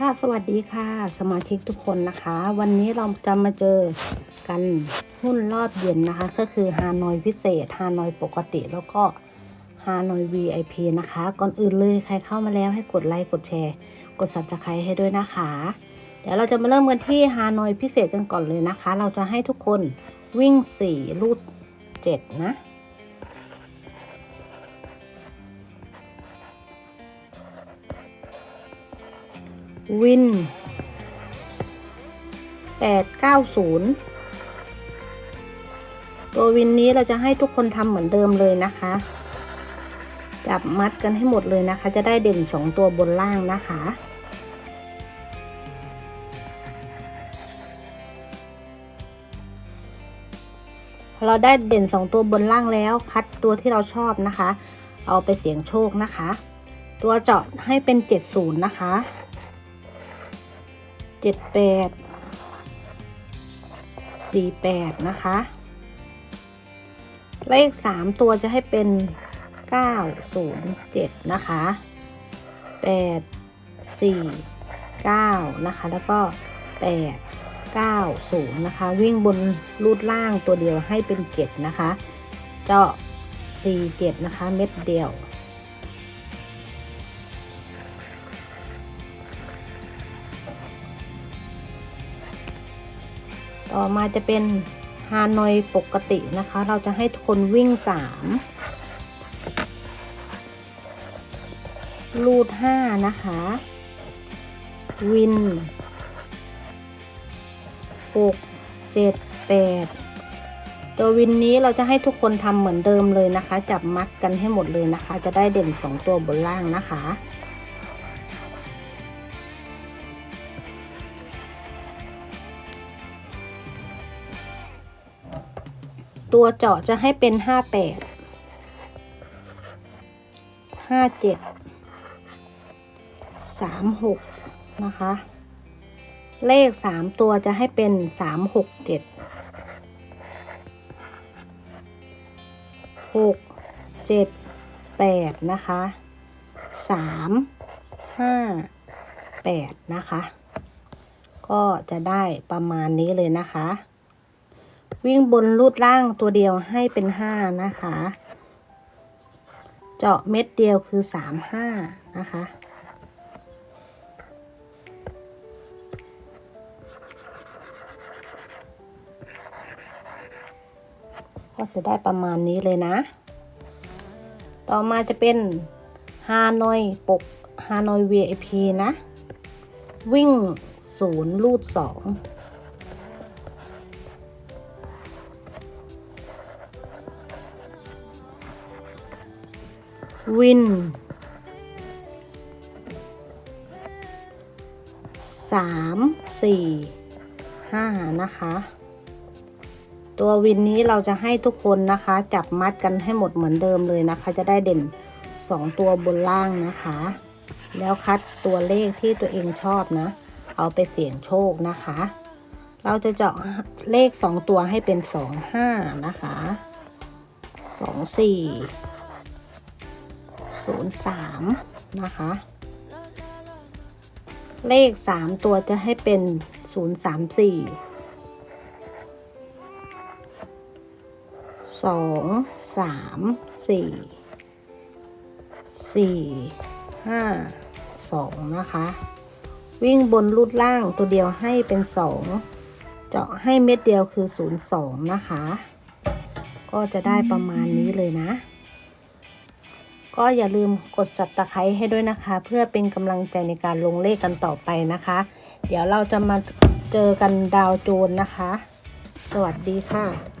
ค่ะสวัสดีค่ะ สมาชิกทุกคนนะคะ วันนี้เราจะมาเจอกันหุ้นรอบเย็นนะคะ ก็คือฮานอยพิเศษฮานอยปกติแล้วก็ฮานอย VIP นะคะ ก่อนอื่นเลยใครเข้ามาแล้วให้กดไลค์กดแชร์ กด subscribe ให้ด้วยนะคะ เดี๋ยวเราจะมาเริ่มกันที่ฮานอยพิเศษกันก่อนเลยนะคะ เราจะให้ทุกคนวิ่ง4ลูด7นะ วินแปดเก้าศูนย์ตัววินนี้เราจะให้ทุกคนทำเหมือนเดิมเลยนะคะ จับมัดกันให้หมดเลยนะคะ จะได้เด่นสองตัวบนล่างนะคะพอเราได้เด่นสองตัวบนล่างแล้ว คัดตัวที่เราชอบนะคะ เอาไปเสี่ยงโชคนะคะ ตัวเจาะให้เป็นเจ็ดศูนย์นะคะ เจ็ดแปดสี่แปดนะคะ เลขสามตัวจะให้เป็นเก้าศูนย์เจ็ดนะคะแปดสี่เก้านะคะ แล้วก็แปดเก้าศูนย์นะคะ วิ่งบนรูดล่างตัวเดียวให้เป็นเจ็ดนะคะ เจาะสี่เจ็ดนะคะ เม็ดเดียว ต่อมาจะเป็นฮานอยปกตินะคะ เราจะให้คนวิ่งสามลูดห้านะคะ วินหกเจ็ดแปดตัววินนี้เราจะให้ทุกคนทำเหมือนเดิมเลยนะคะ จับมัดกันให้หมดเลยนะคะ จะได้เด่นสองตัวบนล่างนะคะ ตัวเจาะจะให้เป็นห้าแปดห้าเจ็ดสามหกนะคะ เลขสามตัวจะให้เป็นสามหกเจ็ดหกเจ็ดแปดนะคะสามห้าแปดนะคะ ก็จะได้ประมาณนี้เลยนะคะ วิ่งบนรูดล่างตัวเดียวให้เป็นห้านะคะ เจาะเม็ดเดียวคือสามห้านะคะก็จะได้ประมาณนี้เลยนะ ต่อมาจะเป็นฮานอยปกฮานอย VIP นะ วิ่งศูนย์รูดสอง วินสามสี่ห้านะคะ ตัววินนี้เราจะให้ทุกคนนะคะ จับมัดกันให้หมดเหมือนเดิมเลยนะคะ จะได้เด่นสองตัวบนล่างนะคะ แล้วคัดตัวเลขที่ตัวเองชอบนะ เอาไปเสี่ยงโชคนะคะ เราจะเจาะเลขสองตัวให้เป็นสองห้านะคะสองสี่ ศูนะคะ เลขสามตัวจะให้เป็นศูนย์สามสี่สองสามสี่สี่ห้าสองนะคะ วิ่งบนรูดล่างตัวเดียวให้เป็นสองเจาะให้เม็ดเดียวคือศูนย์สองนะคะ ก็จะได้ประมาณนี้เลยนะ ก็อย่าลืมกดสับตะไคร้ให้ด้วยนะคะ เพื่อเป็นกำลังใจในการลงเลขกันต่อไปนะคะ เดี๋ยวเราจะมาเจอกันดาวโจนนะคะ สวัสดีค่ะ